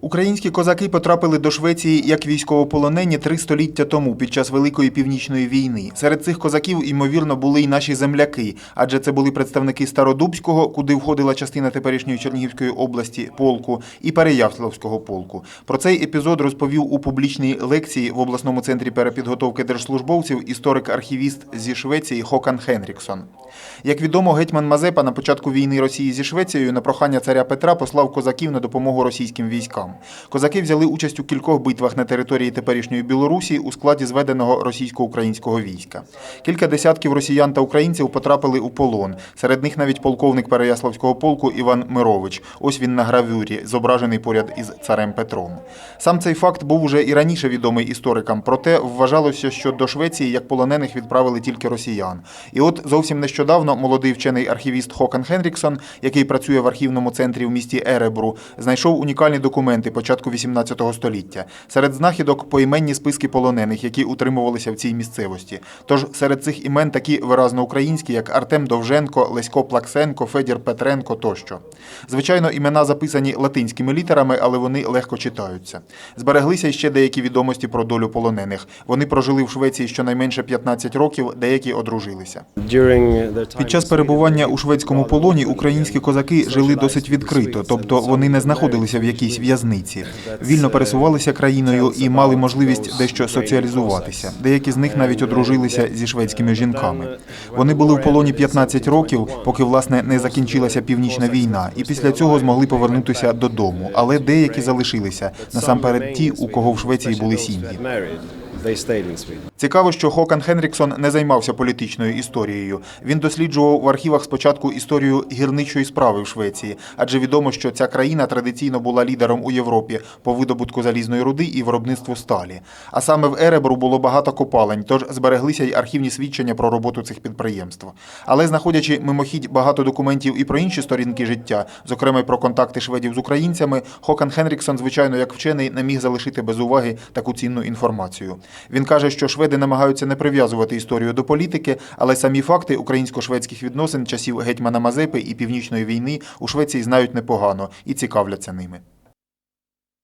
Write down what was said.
Українські козаки потрапили до Швеції як військовополонені три століття тому під час Великої північної війни. Серед цих козаків, ймовірно, були й наші земляки, адже це були представники Стародубського, куди входила частина теперішньої Чернігівської області полку, і Переяславського полку. Про цей епізод розповів у публічній лекції в обласному центрі перепідготовки держслужбовців історик-архівіст зі Швеції Хокан Хенріксон. Як відомо, гетьман Мазепа на початку війни Росії зі Швецією на прохання царя Петра послав козаків на допомогу російським військам. Козаки взяли участь у кількох битвах на території теперішньої Білорусі у складі зведеного російсько-українського війська. Кілька десятків росіян та українців потрапили у полон. Серед них навіть полковник Переяславського полку Іван Мирович. Ось він на гравюрі, зображений поряд із царем Петром. Сам цей факт був уже і раніше відомий історикам, проте вважалося, що до Швеції як полонених відправили тільки росіян. І от зовсім нещодавно молодий вчений архівіст Хокан Хенріксон, який працює в архівному центрі в місті Еребру, знайшов унікальні документи початку 18 століття. Серед знахідок поіменні списки полонених, які утримувалися в цій місцевості. Тож серед цих імен такі виразно українські, як Артем Довженко, Лесько Плаксенко, Федір Петренко тощо. Звичайно, імена записані латинськими літерами, але вони легко читаються. Збереглися ще деякі відомості про долю полонених. Вони прожили в Швеції щонайменше 15 років, деякі одружилися. Під час перебування у шведському полоні українські козаки жили досить відкрито, тобто вони не знаходилися в якійсь в'язниці, вільно пересувалися країною і мали можливість дещо соціалізуватися. Деякі з них навіть одружилися зі шведськими жінками. Вони були в полоні 15 років, поки власне не закінчилася північна війна, і після цього змогли повернутися додому. Але деякі залишилися насамперед ті, у кого в Швеції були сім'ї. Цікаво, що Хокан Хенріксон не займався політичною історією. Він досліджував в архівах спочатку історію гірничої справи в Швеції, адже відомо, що ця країна традиційно була лідером у Європі по видобутку залізної руди і виробництву сталі. А саме в Еребру було багато копалень, тож збереглися й архівні свідчення про роботу цих підприємств. Але знаходячи мимохідь багато документів і про інші сторінки життя, зокрема й про контакти шведів з українцями, Хокан Хенріксон, звичайно, як вчений, не міг залишити без уваги таку цінну інформацію. Він каже, що шведи намагаються не прив'язувати історію до політики, але самі факти українсько-шведських відносин часів гетьмана Мазепи і північної війни у Швеції знають непогано і цікавляться ними.